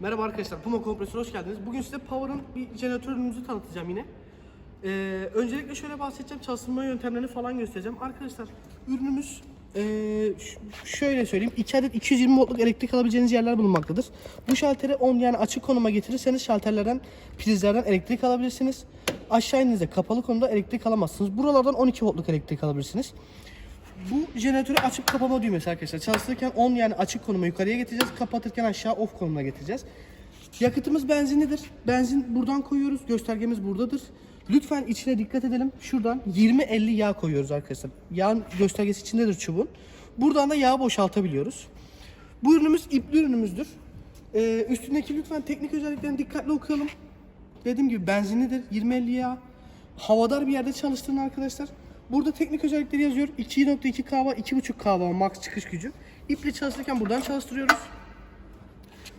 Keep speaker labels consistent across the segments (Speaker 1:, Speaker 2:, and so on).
Speaker 1: Merhaba arkadaşlar, Puma Kompresör hoş geldiniz. Bugün size Power'ın bir jeneratör ürünümüzü tanıtacağım yine. Ee, öncelikle şöyle bahsedeceğim, çalıştırma yöntemlerini falan göstereceğim. Arkadaşlar, ürünümüz ee, şöyle söyleyeyim, 2 adet 220 voltluk elektrik alabileceğiniz yerler bulunmaktadır. Bu şalteri 10 yani açık konuma getirirseniz şalterlerden, prizlerden elektrik alabilirsiniz. Aşağı indiğinizde kapalı konumda elektrik alamazsınız. Buralardan 12 voltluk elektrik alabilirsiniz. Bu jeneratörü açıp kapama düğmesi arkadaşlar. Çalıştırırken on yani açık konuma yukarıya getireceğiz. Kapatırken aşağı off konumuna getireceğiz. Yakıtımız benzinlidir. Benzin buradan koyuyoruz. Göstergemiz buradadır. Lütfen içine dikkat edelim. Şuradan 20-50 yağ koyuyoruz arkadaşlar. Yağın göstergesi içindedir çubuğun. Buradan da yağ boşaltabiliyoruz. Bu ürünümüz ipli ürünümüzdür. Ee, üstündeki lütfen teknik özelliklerini dikkatli okuyalım. Dediğim gibi benzinlidir. 20-50 yağ. Havadar bir yerde çalıştırın arkadaşlar. Burada teknik özellikleri yazıyor. 2.2 kW, 2.5 kW max çıkış gücü. İple çalıştırırken buradan çalıştırıyoruz.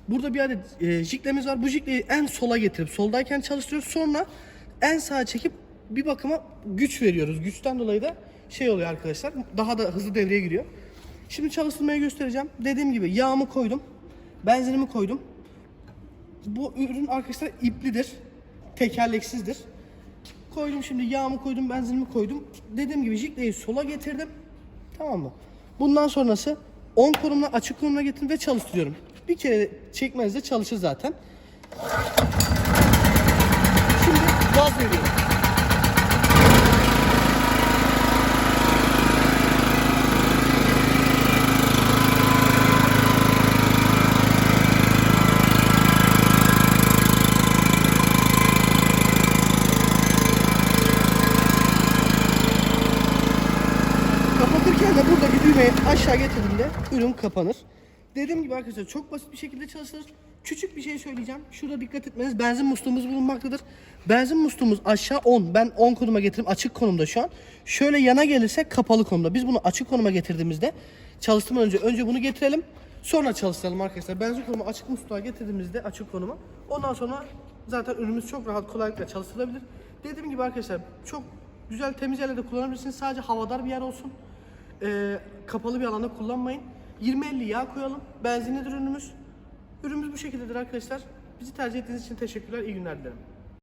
Speaker 1: Burada bir adet e, jiklemiz var. Bu jikleyi en sola getirip soldayken çalıştırıyoruz. Sonra en sağa çekip bir bakıma güç veriyoruz. Güçten dolayı da şey oluyor arkadaşlar. Daha da hızlı devreye giriyor. Şimdi çalıştırmayı göstereceğim. Dediğim gibi yağımı koydum. Benzinimi koydum. Bu ürün arkadaşlar iplidir. Tekerleksizdir. Koydum şimdi yağımı koydum, benzinimi koydum. Dediğim gibi jikleyi sola getirdim. Tamam mı? Bundan sonrası 10 konumuna açık konumuna getirdim ve çalıştırıyorum. Bir kere çekmezde çalışır zaten. Şimdi gaz veriyorum. De buradaki düğmeyi aşağı getirdiğimde ürün kapanır. Dediğim gibi arkadaşlar çok basit bir şekilde çalışılır. Küçük bir şey söyleyeceğim. Şurada dikkat etmeniz benzin musluğumuz bulunmaktadır. Benzin musluğumuz aşağı 10. Ben 10 konuma getirdim. Açık konumda şu an. Şöyle yana gelirse kapalı konumda. Biz bunu açık konuma getirdiğimizde çalıştırmadan önce önce bunu getirelim. Sonra çalıştıralım arkadaşlar. Benzin konumu açık musluğa getirdiğimizde açık konuma. Ondan sonra zaten ürünümüz çok rahat kolaylıkla çalıştırılabilir. Dediğim gibi arkadaşlar çok güzel temiz yerlerde kullanabilirsiniz. Sadece havadar bir yer olsun. Ee, kapalı bir alanda kullanmayın. 20-50 yağ koyalım. Benzinlidir ürünümüz. Ürünümüz bu şekildedir arkadaşlar. Bizi tercih ettiğiniz için teşekkürler. İyi günler dilerim.